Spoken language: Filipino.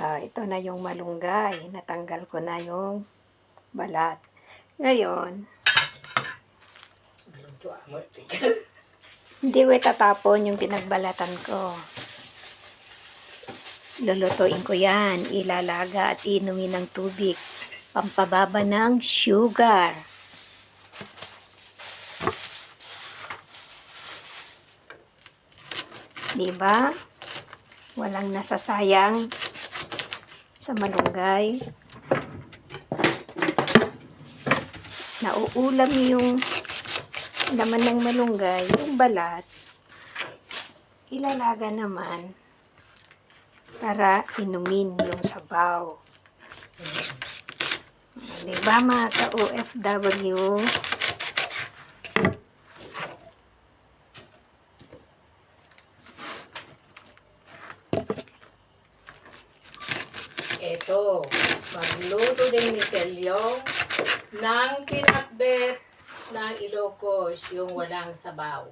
Ah, ito na yung malunggay. Natanggal ko na yung balat. Ngayon, hindi ko itatapon yung pinagbalatan ko. Lulutuin ko yan. Ilalaga at inumin ng tubig. Pampababa ng sugar. Diba? Walang nasasayang sa malunggay. Nauulam yung laman ng malunggay, yung balat. Ilalaga naman para inumin yung sabaw. Diba mga ka-OFW? Ito, magluto din ni Selyong ng pinakbet ng Ilocos, yung walang sabaw.